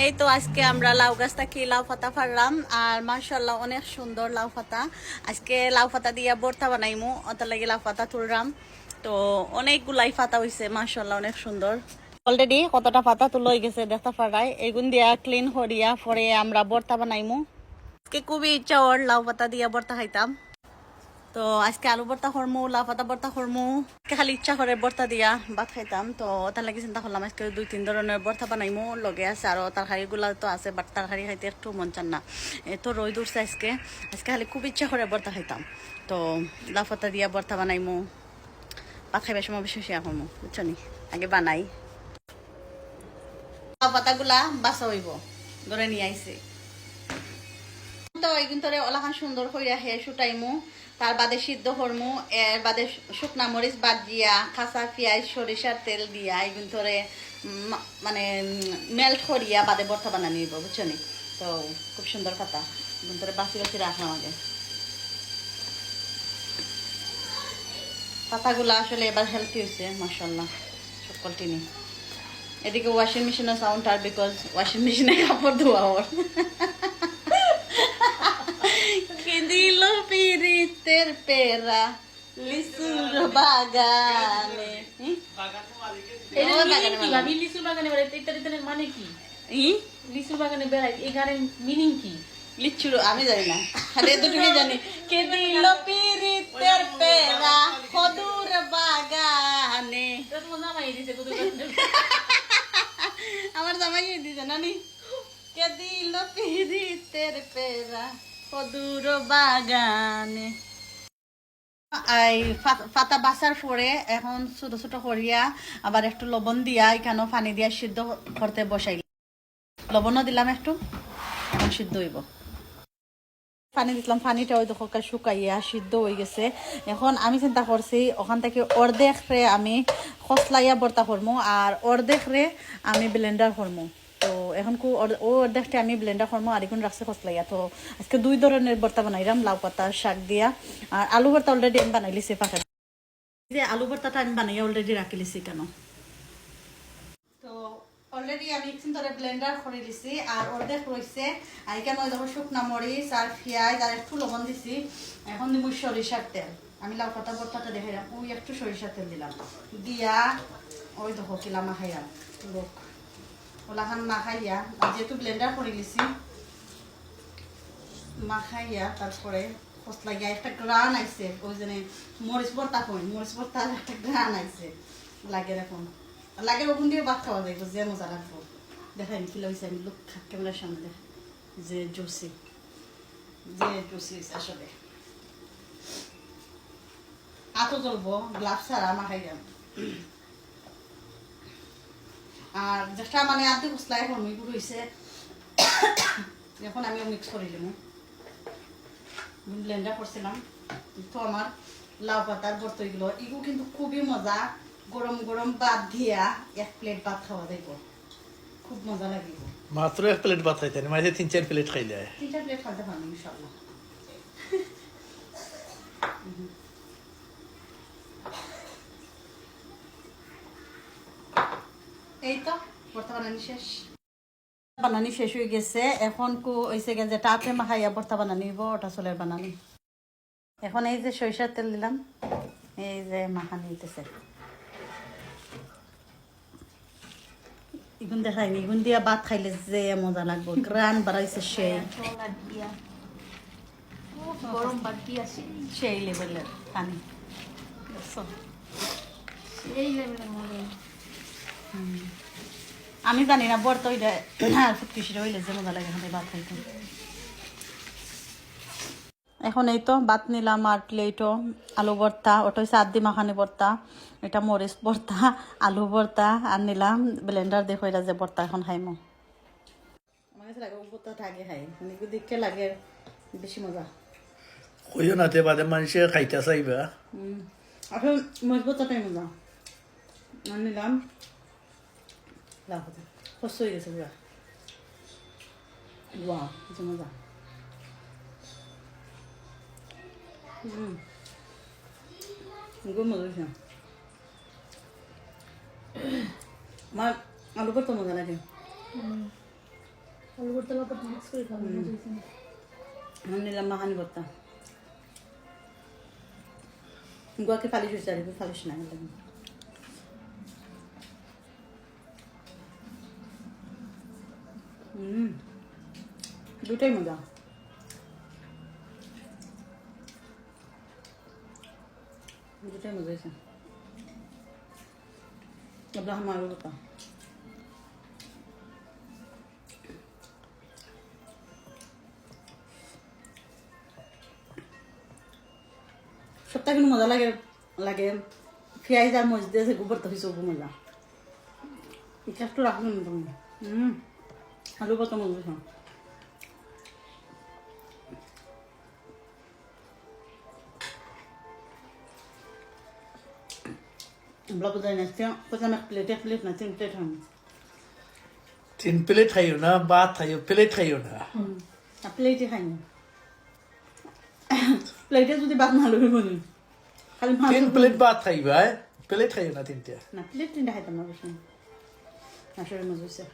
এই তো আজকে আমরা লাউ গাছ থেকে লাউ পাতা ফারলাম আর মার্শাল্লাহ অনেক সুন্দর লাউ পাতা। আজকে লাউ পাতা দিয়ে বর্তা বানাইমু অত লাগে লাউ পাতা তুললাম তো অনেকগুলাই পাতা হইছে মার্শাল্লাহ অনেক সুন্দর। অলরেডি কতটা পাতা তুলো গেছে দেখতে পারাই এগুন দিয়া ক্লিন করিয়া পরে আমরা বর্তা বানাইমু। আজকে খুবই ইচ্ছা ওর লাউ পাতা দিয়া বর্তা খাইতাম। তো আজকে আলু ভর্তা করমু লাউ পাতা ভর্তা আজকে খালি ইচ্ছা করে ভর্তা দিয়া ভাত খাইতাম, তো তার লাগে চিন্তা করলাম আজকে দুই, তিন ধরনের ভর্তা বানাইমু। লগে আছে আর তরকারিগুলা তো আছে বাট তরকারি খাইতে একটু মন চান না। তো রই দূরছে আজকে। আজকে খালি খুব ইচ্ছা করে ভর্তা খাইতাম। তো লাউ পাতা দিয়া ভর্তা বানাইমু। ভাত খাইবার সময় বেশি শেয়ার করমু, বুঝছ নি? আগে বানাই। পাতাগুলা বাসা হইব, ধরে নিয়ে আইছে। তো এইগুন তোরে ওলাখান সুন্দর কইরা হে শুটাইমু। তার বাদে সিদ্ধ হরমু, এর বাদে শুকনা মরিচ বাদ দিয়া, কাঁচা পেঁয়াজ, সরিষার তেল দিয়া এইগুন তোরে মানে মেল্ট করিয়া বাদে ভর্তা বানানি নিব বুঝছ নি? তো খুব সুন্দর পাতা এগুন তোরে বাসি বাসি রাখলাম আগে। পাতাগুলো আসলে এবার হেলথি হয়েছে মাসাল্লাহ সকল টিনি এদিকে ওয়াশিং মেশিনের সাউন্ড আর বিকজ ওয়াশিং মেশিনে কাপড় ধোয়া ওর দিল পিরিতের পেরা লিসুর বাগানে হুম? এটা বাগানে বেড়াইতে ইত্যাদি ইত্যাদির মানে কি ই? লিচু বাগানে বেড়াই এই গানের মিনিং কি লিচুর আমি জানি না খালি এতটুকুই জানি কে দিল পিরিতের পেরা খদুর বাগানে এটা জামাই দিছে আমার জামাই দিছে নানি কে দিল পিরিতের পেরা খদুর বাগানে। এই ফা- পাতা বাসার পরে এখন ছোট ছোট করিয়া আবার একটু লবণ দিয়া এখানেও পানি দিয়া সিদ্ধ করতে বসাই। লবণও দিলাম একটু সিদ্ধ হইব। পানি দিলাম পানিটা ওই দেখো শুকাইয়া সিদ্ধ হয়ে গেছে। এখন আমি চিন্তা করছি ওখান থেকে অর্ধেক রে আমি খসলাইয়া বর্তা করমু আর অর্ধেক রে আমি ব্লেন্ডার করমু তো এখন কু ও অর্ধেকটা আমি ব্লেন্ডার করমু আর এখন রাখছি খসলাইয়া তো আজকে দুই ধরনের ভর্তা বানাইলাম লাউ পাতা, শাক দিয়া আর আলু ভর্তা অলরেডি আমি বানাই লিছি পাখা যে আলু ভর্তাটা আমি বানাইয়া অলরেডি রাখি লিছি কেন। তো অলরেডি আমি ধরে ব্লেন্ডার করে দিছি আর অর্ধেক রয়েছে আর এখানে ওই দেখো শুকনা মরিচ আর পেঁয়াজ আর একটু লবণ দিছি। এখন দিব সরিষার তেল। আমি লাউ পাতা ভর্তাটা দেখাইলাম ওই একটু সরিষার তেল দিলাম। দিয়া ওই দেখো কিলা মাখাইয়া লোক ওলাখান মাখাইয়া যেহেতু ব্লেন্ডার করে দিছি মাখাইয়া তারপরে ফসলা গিয়া একটা গ্রান আইছে, ওই জন্য মরিচ ভর্তা কই, মরিচ ভর্তার একটা গ্রান আইছে, লাগে এখন লাগে ওখান দিয়ে ভাত খাওয়া যাইব যে মজা লাগবো। দেখাই কি লাগছে আমি লোক ক্যামেরার সামনে যে জুসি। যে জুসি আসলে। আতো জ্বলবো গ্লাভ ছাড়া মাখাইয়া। আর যেটা মানে আদি মশলা এখন মিগুলো হয়েছে এখন আমি মিক্স করে নিলাম ব্লেন্ডার করছিলাম তো আমার লাউ পাতার ভর্ত এগুলো এগুলো কিন্তু খুবই মজা। গরম গরম ভাত দিয়া এক প্লেট ভাত খাওয়া যাইব খুব মজা লাগিব। মাত্র এক প্লেট ভাত খাইতেন মাঝে তিন চার প্লেট খাইলে তিনটা প্লেট খাইতে পারব ইনশাল্লাহ এই তো ভর্তা বানানি শেষ। বানানি শেষ হয়ে গেছে। এখন কু হয়েছে গে যে টাতে মাখাইয়া ভর্তা বানানি হইব ওটা চলের বানানি। এখন এই যে সরিষার তেল দিলাম এই যে মাখানি হইতেছে। ইগুন দেখাইনি ইগুন দিয়া ভাত খাইলে যে মজা লাগবো গ্রান বাড়াইছে সেই। গরম ভাত দিয়া সেই লেভেলের পানি। দেখছ? লেভেলের মজা। আমি জানি না বর্ত হইলে আর ফুটকিসিটা হইলে যে মজা লাগে এখানে ভাত খাইতে এখন এই তো ভাত নিলাম আর প্লেটও আলু ভর্তা ওটা হচ্ছে আদি মাখানি ভর্তা এটা মরিচ ভর্তা আলু ভর্তা আর নিলাম ব্লেন্ডার দেখো এটা যে ভর্তা এখন খাইমো। আমার কাছে লাগে ভর্তাটা আগে খাই মানে লাগে বেশি মজা। কইও না তে বাদে মানুষে খাইতে চাইবা। এখন মরিচ ভর্তাটাই মজা। আর নিলাম লাউ ভাজা কষ্ট হয়ে গেছে পুরা ওয়াও কিছু মজা হুম খুব মজা হয়েছে আমার আলু ভর্তা মজা লাগে আলু ভর্তা লতা মিক্স করে খাব মজা হয়েছে না। এখন নিলাম মাখানি ভর্তা গুয়াকে ফালিশ হয়েছে আর ফালিশ না একদম দুটাই মজা। দুটাই মজা হয়েছে। আব্রাহাম আলু ভর্তা সবটা কিন্তু মজা লাগে লাগে। আর মরিচ দিয়ে গোবর তো খুব মজা। রাখলাম তুমি। হুম। আলু কত মজা হয়েছে ব্লক যাই না কোথাও এক প্লেট প্লেট না তিন প্লেট হয় তিন প্লেট খাইও না ভাত খাইও প্লেট খাইও না। প্লেটে খাইনি প্লেটে যদি ভাত না লই বলি খালি তিন প্লেট ভাত খাইবা প্লেট খাইও না তিনটা। না প্লেট তিনটা খাইতাম না বসে আসলে মজা হয়েছে